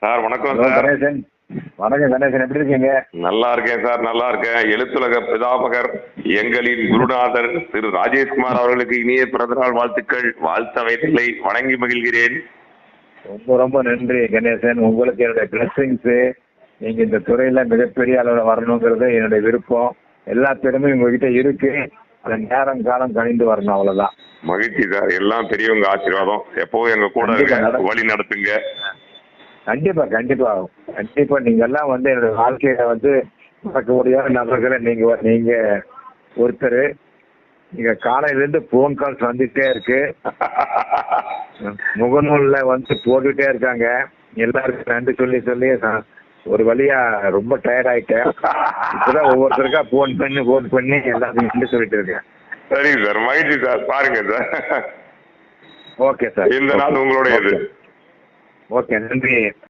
Sir வணக்கம் sir. Ganesan. வணக்கம் கணேசன் எப்படி இருக்கீங்க? நல்லா இருக்கேன் சார் நல்லா இருக்கேன். எழுத்துலக பிதாமகர் எங்களின் குருநாதர் திரு ராஜேஷ்குமார் அவர்களுக்கு இனிய பிறந்தநாள் வாழ்த்துக்கள். வாழ்த்தவைகளை வணங்கி மகிழ்கிறேன். ரொம்ப ரொம்ப நன்றி கணேசன். உங்களுக்கு என்னுடைய பிளஸ்ஸிங்ஸு நீங்க இந்த துறையில மிகப்பெரிய அளவில் வரணுங்கிறது என்னுடைய விருப்பம். எல்லா திறமையும் உங்ககிட்ட இருக்கு. அந்த நேரம் காலம் கணிந்து வரணும் அவ்வளவுதான். மகிழ்ச்சி சார். எல்லாம் பெரியவங்க ஆசீர்வாதம். எப்பவும் எங்க கூட. வழி நடத்துங்க. கண்டிப்பா கண்டிப்பா. கண்டிப்பா நீங்க எல்லாம் வந்து என்னுடைய வாழ்க்கையில வந்து மறக்க முடியாத நபர்களை நீங்க நீங்க ஒருத்தர். நீங்க காலையில இருந்து போன் கால்ஸ் வந்துட்டே இருக்கு. முகநூல்ல வந்து போட்டுட்டே இருக்காங்க. எல்லாருக்கும் நன்றி சொல்லி சொல்லி ஒரு வழியா ரொம்ப டயர்ட் ஆயிட்டேன். இப்பதான் ஒவ்வொருத்தருக்கா போன் பண்ணி போன் பண்ணி எல்லாத்துக்கும் நன்றி சொல்லிட்டு இருக்கேன். சரிங்க சார். மகிழ்ச்சி சார். பாருங்க சார். Okay sir. இந்த நாள் உங்களுடையது. ஓகே நன்றி.